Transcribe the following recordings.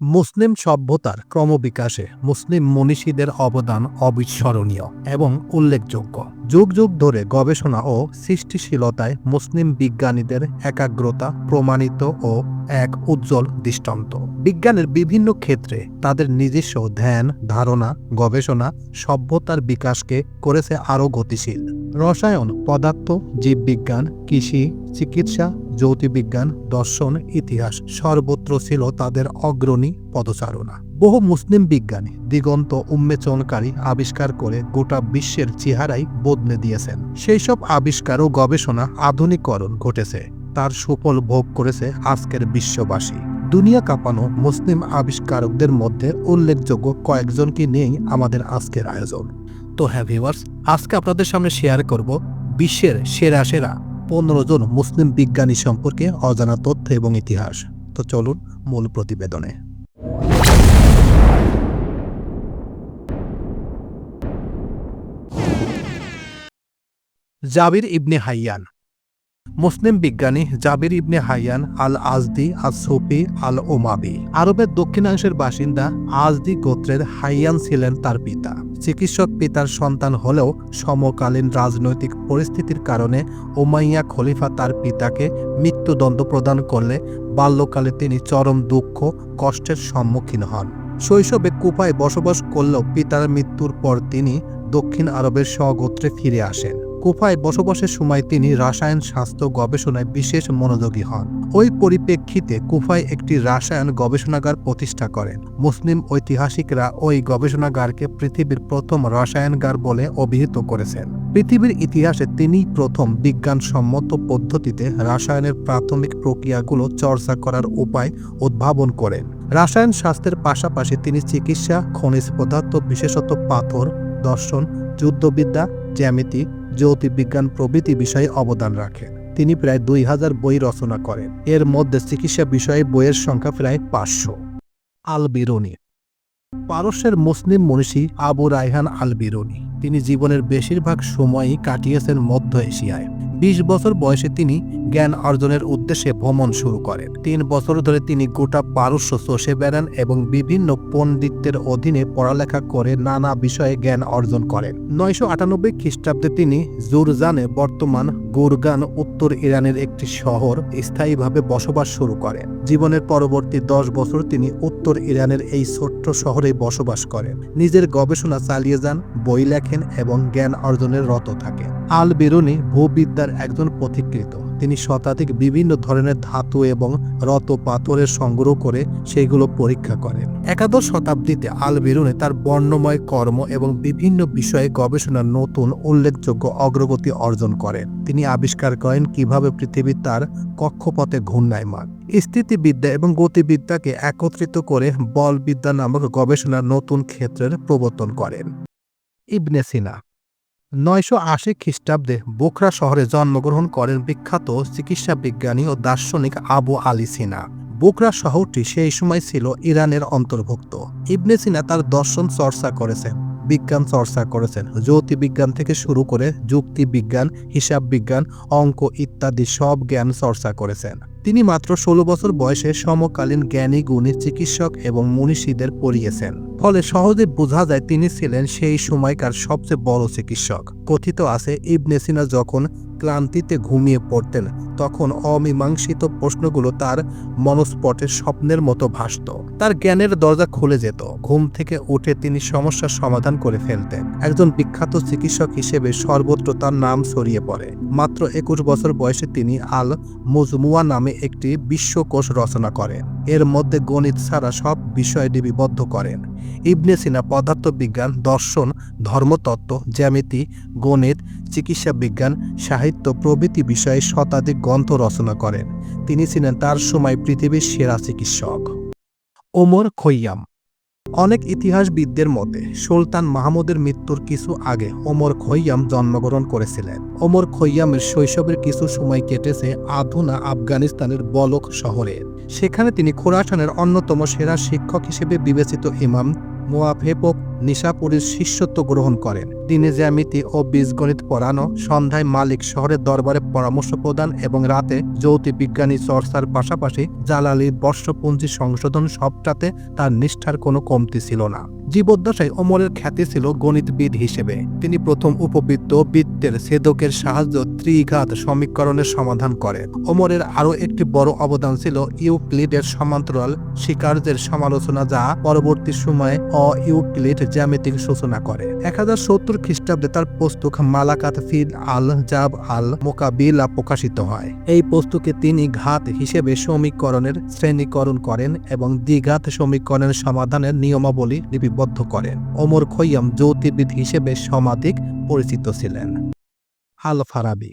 মুসলিম সভ্যতার ক্রমবিকাশে মুসলিম মনীষীদের অবদান অবিস্মরণীয় এবং উল্লেখযোগ্য। যুগ যুগ ধরে গবেষণা ও সৃষ্টিশীলতায় মুসলিম বিজ্ঞানীদের একাগ্রতা প্রমাণিত ও এক উজ্জ্বল দৃষ্টান্ত। বিজ্ঞানের বিভিন্ন ক্ষেত্রে তাদের নিজস্ব ধ্যান, ধারণা, গবেষণা সভ্যতার বিকাশকে করেছে আরও গতিশীল। রসায়ন, পদার্থ, জীববিজ্ঞান, কৃষি, চিকিৎসা, জ্যোতির্বিজ্ঞান, দর্শন, ইতিহাস সর্বত্র ছিল তাদের অগ্রণী পদচারণা। বহু মুসলিম বিজ্ঞানী দিগন্ত উন্মেচনকারী আবিষ্কার করে গোটা বিশ্বের চেহারাই বদলে দিয়েছেন। সেই সব আবিষ্কার ও গবেষণা আধুনিকরণ ঘটেছে। তার সুফল ভোগ করেছে আজকের বিশ্ববাসী। দুনিয়া কাঁপানো মুসলিম আবিষ্কারকদের মধ্যে উল্লেখযোগ্য কয়েকজনকে নিয়েই আমাদের আজকের আয়োজন। তো হ্যাঁ ভিউয়ার্স, আজকে আপনাদের সামনে শেয়ার করব বিশ্বের সেরা সেরা পনেরো জন মুসলিম বিজ্ঞানী সম্পর্কে অজানা তথ্য এবং ইতিহাস। তো চলুন মূল প্রতিবেদনে। জাবির ইবনে হাইয়ান। মুসলিম বিজ্ঞানী জাবির ইবনে হাইয়ান আল আজদি আল সুফি আল ওমাবি আরবের দক্ষিণাংশের বাসিন্দা আজদি গোত্রের হাইয়ান ছিলেন তার পিতা। চিকিৎসক পিতার সন্তান হলেও সমকালীন রাজনৈতিক পরিস্থিতির কারণে ওমাইয়া খলিফা তার পিতাকে মৃত্যুদণ্ড প্রদান করলে বাল্যকালে তিনি চরম দুঃখ, কষ্টের সম্মুখীন হন। শৈশবে কুপায় বসবাস করলেও পিতার মৃত্যুর পর তিনি দক্ষিণ আরবের স্বগোত্রে ফিরে আসেন। কুফায় বসবাসের সময় তিনি রাসায়ন স্বাস্থ্য গবেষণায় বিশেষ মনোযোগী হন। ওই পরিপ্রেক্ষিতে কুফায় একটি রাসায়ন গবেষণাগার প্রতিষ্ঠা করেন। মুসলিম ঐতিহাসিকরা ওই গবেষণাগারকে পৃথিবীর প্রথম রসায়নগার বলে অভিহিত করেছেন। পৃথিবীর ইতিহাসে তিনিই প্রথম বিজ্ঞানসম্মত পদ্ধতিতে রাসায়নের প্রাথমিক প্রক্রিয়াগুলো চর্চা করার উপায় উদ্ভাবন করেন। রাসায়ন শাস্ত্রের পাশাপাশি তিনি চিকিৎসা, খনিজ পদার্থ বিশেষত পাথর, দর্শন, যুদ্ধবিদ্যা, জ্যামিতি জ্যোতির্বিজ্ঞান প্রভৃতি বিষয়ে অবদান রাখেন তিনি প্রায় দুই হাজার বই রচনা করেন। এর মধ্যে চিকিৎসা বিষয়ে বইয়ের সংখ্যা প্রায় পাঁচশো। আল বিরুনি পারস্যের মুসলিম মনীষী আবু রায়হান আল বিরুনি তিনি জীবনের বেশিরভাগ সময়ই কাটিয়েছেন মধ্য এশিয়ায়। বিশ বছর বয়সে তিনি জ্ঞান অর্জনের উদ্দেশ্যে ভ্রমণ শুরু করেন। তিন বছর ধরে তিনি গোটা পারস্য চষে বেড়ান এবং বিভিন্ন পণ্ডিতদের অধীনে পড়ালেখা করে নানা বিষয়ে জ্ঞান অর্জন করেন। নয়শো আটানব্বই খ্রিস্টাব্দে তিনি জুরজানে বর্তমান গুরগান উত্তর ইরানের একটি শহর স্থায়ীভাবে বসবাস শুরু করেন। জীবনের পরবর্তী দশ বছর তিনি উত্তর ইরানের এই ছোট্ট শহরে বসবাস করেন। নিজের গবেষণা চালিয়ে যান, বই লেখেন এবং জ্ঞান অর্জনের রত থাকে। আল বেরুনি ভূবিদ্যার একজন পথিকৃত তিনি শতাধিক বিভিন্ন ধরনের ধাতু এবং রত পাথরের সংগ্রহ করে সেগুলো পরীক্ষা করেন। একাদশ শতাব্দীতে আল বেরুনে তার বর্ণময় কর্ম এবং বিভিন্ন বিষয়ে গবেষণার নতুন উল্লেখযোগ্য অগ্রগতি অর্জন করেন। তিনি আবিষ্কার করেন কীভাবে পৃথিবী তার কক্ষপথে ঘূর্ণায়মান। স্থিতিবিদ্যা এবং গতিবিদ্যাকে একত্রিত করে বলবিদ্যা নামক গবেষণার নতুন ক্ষেত্রের প্রবর্তন করেন। ইবনে সিনা। নয়শো আশি খ্রিস্টাব্দে বোখরা শহরে জন্মগ্রহণ করেন বিখ্যাত চিকিৎসা বিজ্ঞানী ও দার্শনিক আবু আলী সিনা। বোখরা শহরটি সেই সময় ছিল ইরানের অন্তর্ভুক্ত। ইবনে সিনা তার দর্শন চর্চা করেছেন। বিজ্ঞান চর্চা করেছেন। জ্যোতির্বিজ্ঞান থেকে শুরু করে যুক্তি বিজ্ঞান হিসাব বিজ্ঞান অঙ্ক ইত্যাদি সব জ্ঞান চর্চা করেছেন। তিনি মাত্র ষোলো বছর বয়সে সমকালীন জ্ঞানী গুণী চিকিৎসক এবং মনীষীদের পড়িয়েছেন। ফলে সহজে বোঝা যায় তিনি ছিলেন সেই সময়কার সবচেয়ে বড় চিকিৎসক। কথিত আছে ইবনেসিনা যখন ক্লান্তিতে ঘুমিয়ে পড়তেন, তখন অমীমাংসিত প্রশ্নগুলো তার মনস্পটে স্বপ্নের মতো ভাসত। তার জ্ঞানের দরজা খুলে যেত। ঘুম থেকে উঠে তিনি সমস্যার সমাধান করে ফেলতেন। একজন বিখ্যাত চিকিৎসক হিসেবে সর্বত্র তার নাম ছড়িয়ে পড়ে। মাত্র একুশ বছর বয়সে তিনি আল মুজমুয়া নামে একটি বিশ্বকোষ রচনা করেন। এর মধ্যে গণিত ছাড়া সব বিষয় লিপিবদ্ধ করেন। ইবনে সিনা পদার্থবিজ্ঞান, দর্শন, ধর্মতত্ত্ব, জ্যামিতি, গণিত চিকিৎসা বিজ্ঞান, সাহিত্য প্রভৃতি বিষয়ে শতাধিক গ্রন্থ রচনা করেন। তিনি ছিলেন তার সময় পৃথিবীর সেরা চিকিৎসক। ওমর খৈয়াম। অনেক ইতিহাসবিদদের মতে, সুলতান মাহমুদের মৃত্যুর কিছু আগে ওমর খৈয়াম জন্মগ্রহণ করেছিলেন। ওমর খৈয়ামের শৈশবের কিছু সময় কেটেছে আধুনা আফগানিস্তানের বলক শহরে। সেখানে তিনি খোরাসানের অন্যতম সেরা শিক্ষক হিসেবে বিবেচিত ইমাম মুয়াফেপক নিশাপুরীর শিষ্যত্ব গ্রহণ করেন। দিনে জ্যামিতি ও বীজগণিত পড়ানো, সন্ধ্যায় মালিক শহরের দরবারে পরামর্শ প্রদান এবং রাতে জ্যোতি বিজ্ঞানী চর্চার পাশাপাশি জালালির বর্ষপঞ্জি সংশোধন সবটাতে তার নিষ্ঠার কোনো কমতি ছিল না। জীবদ্দশায় ওমরের খ্যাতি ছিল গণিতবিদ হিসেবে। তিনি প্রথম উপবৃত্ত বৃত্তের ছেদকের সাহায্য ত্রিঘাত সমীকরণের সমাধান করেন। ওমরের আরও একটি বড় অবদান ছিল ইউক্লিডের সমান্তরাল স্বীকার্যের সমালোচনা যা পরবর্তী সময়ে অ ইউক্লিড জ্যামিতিক সূচনা করে। এক হাজার সত্তর খ্রিস্টাব্দে তার পুস্তক মালাকাত ফিল আল জাব আল মোকাবিলা প্রকাশিত হয়। এই পুস্তকে তিনি ঘাত হিসেবে সমীকরণের শ্রেণীকরণ করেন এবং দ্বিঘাত সমীকরণের সমাধানের নিয়মাবলী লিপিবদ্ধ করেন। ওমর খৈয়াম জ্যোতির্বিদ হিসেবে সমাধিক পরিচিত ছিলেন। আল ফারাবি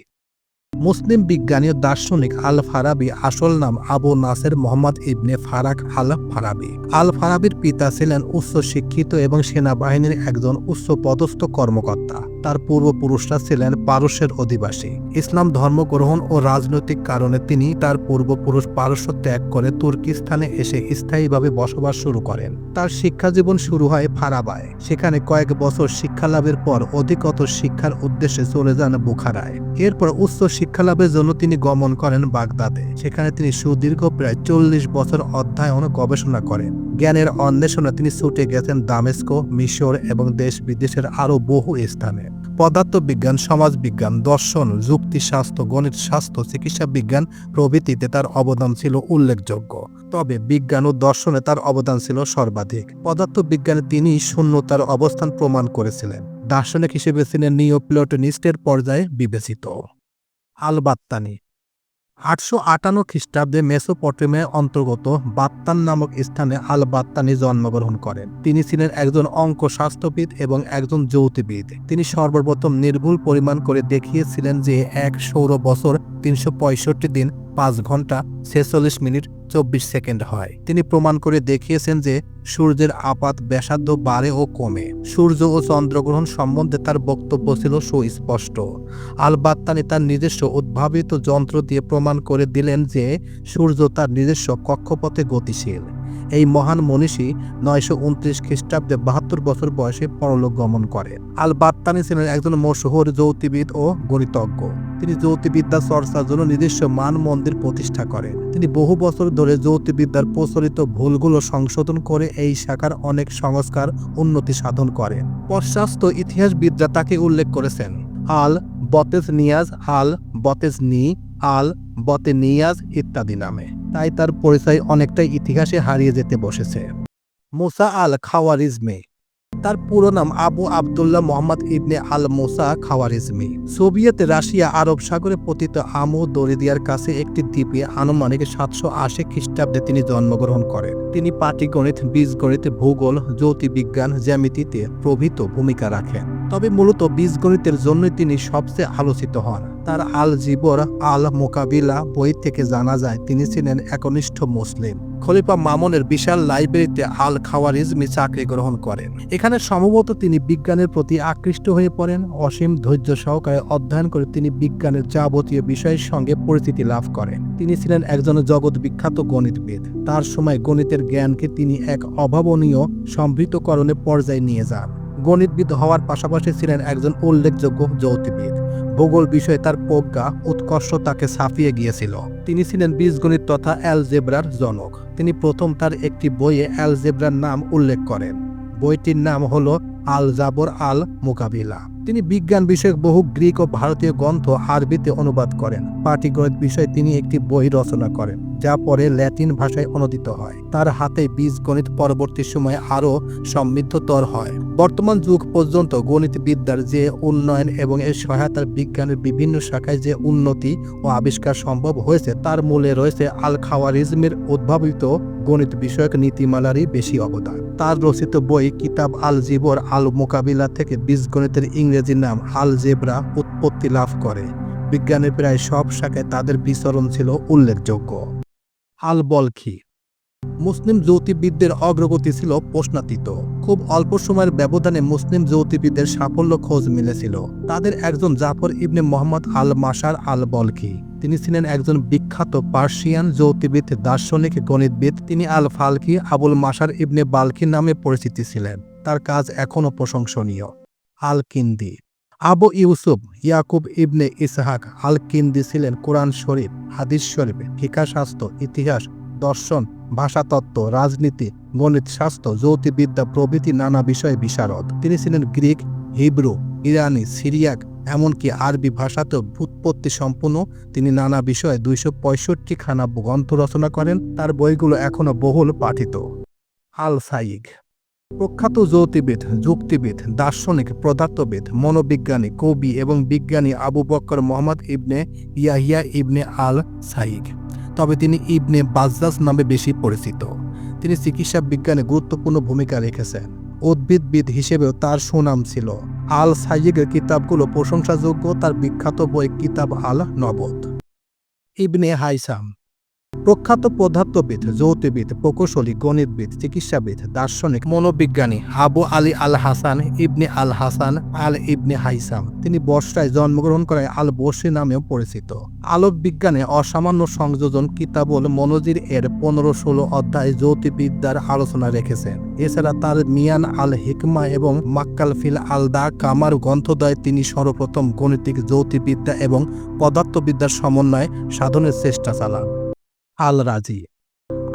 মুসলিম বিজ্ঞানী ও দার্শনিক আল ফারাবি আসল নাম আবু নাসের মোহাম্মদ ইবনে ফারাক আল ফারাবি। আল ফারাবির পিতা ছিলেন উচ্চ শিক্ষিত এবং সেনাবাহিনীর একজন উচ্চ পদস্থ কর্মকর্তা। তার পূর্বপুরুষরা ছিলেন পারস্যের অধিবাসী। ইসলাম ধর্ম গ্রহণ ও রাজনৈতিক কারণে তিনি তার পূর্বপুরুষ পারস্য ত্যাগ করে তুর্কিস্তানে এসে স্থায়ীভাবে বসবাস শুরু করেন। তার শিক্ষা জীবন শুরু হয় ফারাবায়। সেখানে কয়েক বছর শিক্ষা লাভের পর অধিকতর শিক্ষার উদ্দেশ্যে চলে যান বুখারায়। এরপর উচ্চ শিক্ষা লাভের জন্য তিনি গমন করেন বাগদাদে। সেখানে তিনি সুদীর্ঘ প্রায় চল্লিশ বছর অধ্যয়ন গবেষণা করেন। জ্ঞানের অন্বেষণে তিনি ছুটে গেছেন দামেস্কো, মিশর এবং দেশ বিদেশের আরও বহু স্থানে। পদার্থবিজ্ঞান, সমাজবিজ্ঞান, দর্শন যুক্তিশাস্ত্র গণিত, স্বাস্থ্য চিকিৎসা বিজ্ঞান প্রভৃতিতে তার অবদান ছিল উল্লেখযোগ্য। তবে বিজ্ঞান ও দর্শনে তার অবদান ছিল সর্বাধিক। পদার্থবিজ্ঞানে তিনি শূন্যতার অবস্থান প্রমাণ করেছিলেন। দার্শনিক হিসেবে ছিলেন নিওপ্লোটনিস্টের পর্যায়ে বিবেচিত। আল বাত্তানি আটশো আটান্ন খ্রিস্টাব্দে মেসোপটেমিয়ার অন্তর্গত বাত্তান নামক স্থানে আল বাত্তানি জন্মগ্রহণ করেন। তিনি ছিলেন একজন অঙ্ক শাস্ত্রবিদ এবং একজন যৌতিবিদ তিনি সর্বপ্রথম নির্ভুল পরিমাণ করে দেখিয়েছিলেন যে এক সৌর বছর তিনশো পঁয়ষট্টি দিন পাঁচ ঘণ্টা ছেচল্লিশ মিনিট চব্বিশ সেকেন্ড হয়। তিনি প্রমাণ করে দেখিয়েছেন যে সূর্যের আপাত ব্যাসার্ধ বাড়ে ও কমে। সূর্য ও চন্দ্রগ্রহণ সম্বন্ধে তার বক্তব্য ছিল সুস্পষ্ট। আল বাত্তানি তার নিজস্ব উদ্ভাবিত যন্ত্র দিয়ে প্রমাণ করে দিলেন যে সূর্য তার নিজস্ব কক্ষপথে গতিশীল। এই মহান মনীষী নয়শো উনত্রিশ খ্রিস্টাব্দে বাহাত্তর বছর বয়সে পরলোক গমন করেন। আল বাত্তানি ছিলেন একজন মশহুর জ্যোতিবিদ ও গণিতজ্ঞ। তিনি জ্যোতিবিদ্যা চর্চার জন্য নিজস্ব মান মন্দির প্রতিষ্ঠা করেন। তিনি বহু বছর ধরে জ্যোতিবিদ্যার প্রচলিত ভুলগুলো সংশোধন করে এই শাখার অনেক সংস্কার উন্নতি সাধন করেন। পশ্চাস্ত ইতিহাসবিদরা তাকে উল্লেখ করেছেন, আল বতেজ নিয়াজ আল বতেজ নি, আল বতে নিয়াজ ইত্যাদি নামে। তাই তার পরিচয় অনেকটাই ইতিহাসে হারিয়ে যেতে বসেছে। মুসা আল খাওয়ারিজমে তার পুরো নাম আবু আবদুল্লাহ মোহাম্মদ ইবনে আল মোসা খাওয়ারিজমি। সোভিয়েত রাশিয়া আরব সাগরে পতিত আমু দরিদিয়ার কাছে একটি দ্বীপে আনুমানিক সাতশো আশি খ্রিস্টাব্দে তিনি জন্মগ্রহণ করেন। তিনি পাটিগণিত, বীজগণিত, ভূগোল, জ্যোতির্বিজ্ঞান, জ্যামিতিতে প্রভৃত ভূমিকা রাখেন। তবে মূলত বীজগণিতের জন্যই তিনি সবচেয়ে আলোচিত হন। তার আল জিবর আল মোকাবিলা বই থেকে জানা যায়, তিনি ছিলেন একনিষ্ঠ মুসলিম। খলিফা মামুনের বিশাল লাইব্রেরিতে আল খাওয়ারিজমি চাকরি গ্রহণ করেন। এখানে সম্ভবত তিনি বিজ্ঞানের প্রতি আকৃষ্ট হয়ে পড়েন। অসীম ধৈর্য সহকারে অধ্যয়ন করে তিনি বিজ্ঞানের যাবতীয় বিষয়ের সঙ্গে পরিচিতি লাভ করেন। তিনি ছিলেন একজন জগৎ বিখ্যাত গণিতবিদ। তার সময় গণিতের জ্ঞানকে তিনি এক অভাবনীয় সমৃদ্ধকরণের পর্যায়ে নিয়ে যান। গণিতবিদ হওয়ার পাশাপাশি ছিলেন একজন উল্লেখযোগ্য জ্যোতিবিদ ভূগোল বিষয়ে তার প্রজ্ঞা উৎকর্ষ তাকে ছাপিয়ে গিয়েছিল। তিনি ছিলেন বীজগণিত তথা অ্যালজেব্রার জনক। তিনি প্রথম তার একটি বইয়ে অ্যালজেব্রার নাম উল্লেখ করেন। বইটির নাম হল আল জাবর আল মোকাবিলা তিনি বিজ্ঞান বিষয়ক বহু গ্রিক ও ভারতীয় গ্রন্থ আরবিতে অনুবাদ করেন। পাটিগণিত বিষয়ে তিনি একটি বই রচনা করেন, যা পরে ল্যাটিন ভাষায় অনুদিত হয়। তার হাতে বীজগণিত পরবর্তী সময়ে আরও সমৃদ্ধতর হয়। বর্তমান যুগ পর্যন্ত গণিতবিদ্যার যে উন্নয়ন এবং এর সহায়তার বিজ্ঞানের বিভিন্ন শাখায় যে উন্নতি ও আবিষ্কার সম্ভব হয়েছে, তার মূলে রয়েছে আল খাওয়ারিজমের উদ্ভাবিত গণিত বিষয়ক নীতিমালারই বেশি অবদান। তার রচিত বই কিতাব আল জিবর আল মোকাবিলা থেকে বীজগণিতের ইংরেজি নাম আল জেব্রা উৎপত্তি লাভ করে। বিজ্ঞানের প্রায় সব শাখায় তাদের বিচরণ ছিল উল্লেখযোগ্য। আল বলখি মুসলিম জ্যোতির্বিদদের অগ্রগতি ছিল প্রশ্নাতীত। খুব অল্প সময়ের ব্যবধানে মুসলিম জ্যোতির্বিদদের সাফল্য খোঁজ মিলেছিল। তাদের একজন Jafar ibn Muhammad al Mashar al Balkhi তিনি ছিলেন একজন বিখ্যাত পার্সিয়ান জ্যোতির্বিদ, দার্শনিক, গণিতবিদ। তিনি al Falki Abul Mashar ibn Balkhi নামে পরিচিতি ছিলেন। তার কাজ এখনও প্রশংসনীয়। আল কিন্দি আবু ইউসুফ ইয়াকুব ইবনে ইসহাক আল কিন্দি ছিলেন কোরআন শরীফ, হাদিস শরীফ ফিকাশাস্ত্র ইতিহাস দর্শন, ভাষাতত্ত্ব, রাজনীতি, গণিত শাস্ত্র জ্যোতির্বিদ্যা প্রভৃতি নানা বিষয়ে বিশারদ। তিনি ছিলেন গ্রিক, হিব্রু, ইরানি, সিরিয়াক, এমনকি আরবি ভাষাতেও ভূতপত্তি সম্পূর্ণ। তিনি নানা বিষয়ে দুইশো পঁয়ষট্টি খানা গ্রন্থ রচনা করেন, তার বইগুলো এখনও বহুল পাঠিত। আল সাইগ। প্রখ্যাত জ্যোতিবিদ যুক্তিবিদ, দার্শনিক, পদার্থবিদ, মনোবিজ্ঞানী, কবি এবং বিজ্ঞানী আবু বক্কর মোহাম্মদ ইবনে ইয়াহিয়া ইবনে আল সাইগ। তবে তিনি ইবনে বাজ্জাজ নামে বেশি পরিচিত। তিনি চিকিৎসা বিজ্ঞানে গুরুত্বপূর্ণ ভূমিকা রেখেছেন। উদ্ভিদবিদ হিসেবেও তার সুনাম ছিল। আল সাইগের কিতাবগুলো প্রশংসাযোগ্য, তার বিখ্যাত বই কিতাব আল নবদ ইবনে হাইসাম প্রখ্যাত পদার্থবিদ, জ্যোতির্বিদ, প্রকৌশলী, গণিতবিদ, চিকিৎসাবিদ, দার্শনিক, মনোবিজ্ঞানী হাবু আলী আল হাসান ইবনে আল হাসান আল ইবনে হাইসাম। তিনি বর্ষায় জন্মগ্রহণ করে আল বর্ষি নামেও পরিচিত। আলোক বিজ্ঞানে অসামান্য সংযোজন কিতাবল মনোজির এর পনেরো ষোলো অধ্যায় জ্যোতির্বিদ্যার আলোচনা রেখেছেন। এছাড়া তার মিয়ান আল হিকমা এবং মাক্কাল ফিল আল দা কামার গ্রন্থদ্বয়ে তিনি সর্বপ্রথম গণিতিক জ্যোতির্বিদ্যা এবং পদার্থবিদ্যার সমন্বয় সাধনের চেষ্টা চালান। আল রাজি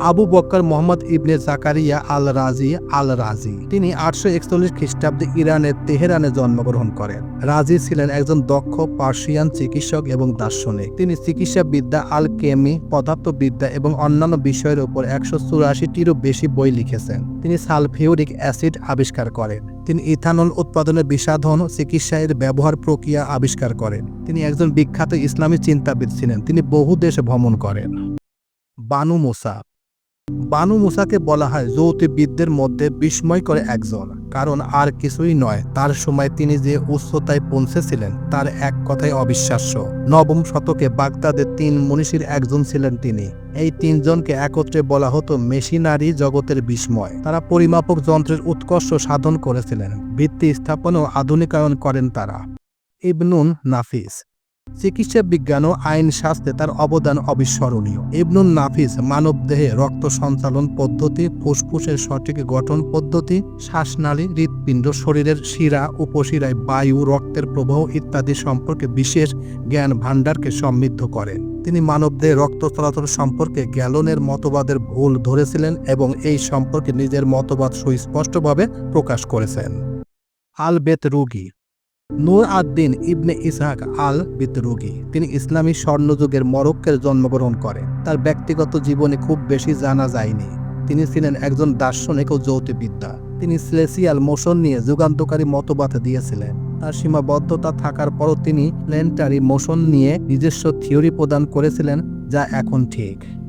আবু বক্কর মোহাম্মদ ইবনে জাকারিয়া আল রাজি আল রাজি তিনি আটশো একচল্লিশ খ্রিস্টাব্দে ইরানের তেহরানে জন্মগ্রহণ করেন। রাজি ছিলেন একজন দক্ষ পার্সিয়ান চিকিৎসক এবং দার্শনিক। তিনি চিকিৎসাবিদ্যা আল কেমি পদার্থবিদ্যা এবং অন্যান্য বিষয়ের উপর একশো চুরাশিটিরও বেশি বই লিখেছেন। তিনি সালফিউরিক অ্যাসিড আবিষ্কার করেন। তিনি ইথানল উৎপাদনের বিষাধন চিকিৎসায়ের ব্যবহার প্রক্রিয়া আবিষ্কার করেন। তিনি একজন বিখ্যাত ইসলামী চিন্তাবিদ ছিলেন। তিনি বহু দেশে ভ্রমণ করেন। বানু মুসা। বানু মুসাকে বলা হয় জ্যোতির্বিদদের মধ্যে বিস্ময় করে একজন, কারণ আর কিছুই নয়, তার সময় তিনি যে উচ্চতায় পৌঁছেছিলেন, তার এক কথাই অবিশ্বাস্য। নবম শতকে বাগদাদের তিন মনীষীর একজন ছিলেন তিনি। এই তিনজনকে একত্রে বলা হতো মেশিনারি জগতের বিস্ময়। তারা পরিমাপক যন্ত্রের উৎকর্ষ সাধন করেছিলেন। ভিত্তি স্থাপন ও আধুনিকায়ন করেন তারা। ইবনুন নাফিস। চিকিৎসা বিজ্ঞান ও আইন শাস্ত্রে তার অবদান অবিস্মরণীয়। ইবনুন নাফিস মানবদেহে রক্ত সঞ্চালন পদ্ধতি, ফুসফুসের সঠিক গঠন পদ্ধতি, শ্বাসনালী, হৃৎপিণ্ড, শরীরের শিরা, উপশিরায় বায়ু, রক্তের প্রবাহ ইত্যাদি সম্পর্কে বিশেষ জ্ঞান ভাণ্ডারকে সমৃদ্ধ করেন। তিনি মানবদেহে রক্ত চলাচল সম্পর্কে গ্যালনের মতবাদের ভুল ধরেছিলেন এবং এই সম্পর্কে নিজের মতবাদ সুস্পষ্টভাবে প্রকাশ করেছেন। আলবেত রুগী নূর আদ্দিন ইবনে ইসহাক আল বিতরুগি তিনি ইসলামী স্বর্ণযুগের মরক্কের জন্মগ্রহণ করেন। তার ব্যক্তিগত জীবনে খুব বেশি জানা যায়নি। তিনি ছিলেন একজন দার্শনিক ও জ্যোতির্বিদ্যা। তিনি স্লেসিয়াল মোশন নিয়ে যুগান্তকারী মতবাদ দিয়েছিলেন। তার সীমাবদ্ধতা থাকার পরও তিনি প্ল্যান্টারি মোশন নিয়ে নিজস্ব থিওরি প্রদান করেছিলেন, যা এখন ঠিক।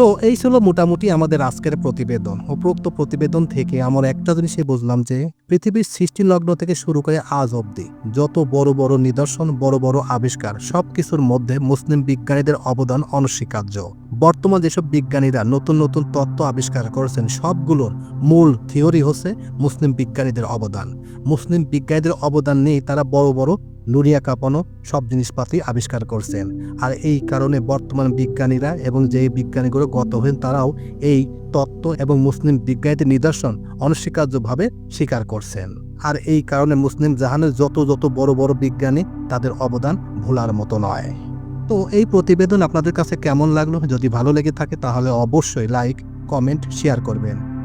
তো এই ছিল মোটামুটি আমাদের আজকের প্রতিবেদন। উপরোক্ত প্রতিবেদন থেকে আমরা একটা জিনিসই বুঝলাম যে, পৃথিবীর সৃষ্টি লগ্ন থেকে শুরু করে আজ অবধি যত বড় বড় নিদর্শন, বড় বড় আবিষ্কার সব কিছুর মধ্যে মুসলিম বিজ্ঞানীদের অবদান অনস্বীকার্য। বর্তমান যেসব বিজ্ঞানীরা নতুন নতুন তত্ত্ব আবিষ্কার করেছেন, সবগুলোর মূল থিওরি হচ্ছে মুসলিম বিজ্ঞানীদের অবদান। মুসলিম বিজ্ঞানীদের অবদান নেই তারা বড় বড় নুরিয়া কাঁপানো সব জিনিসপাতি আবিষ্কার করছেন। আর এই কারণে বর্তমান বিজ্ঞানীরা এবং যে বিজ্ঞানীগুলো গত হন তারাও এই তত্ত্ব এবং মুসলিম বিজ্ঞানীদের নিদর্শন অনস্বীকার্যভাবে স্বীকার করছেন। আর এই কারণে মুসলিম জাহানের যত যত বড় বড় বিজ্ঞানী, তাদের অবদান ভোলার মতো নয়। তো এই প্রতিবেদন আপনাদের কাছে কেমন লাগল? যদি ভালো লেগে থাকে, তাহলে অবশ্যই লাইক কমেন্ট শেয়ার করবেন।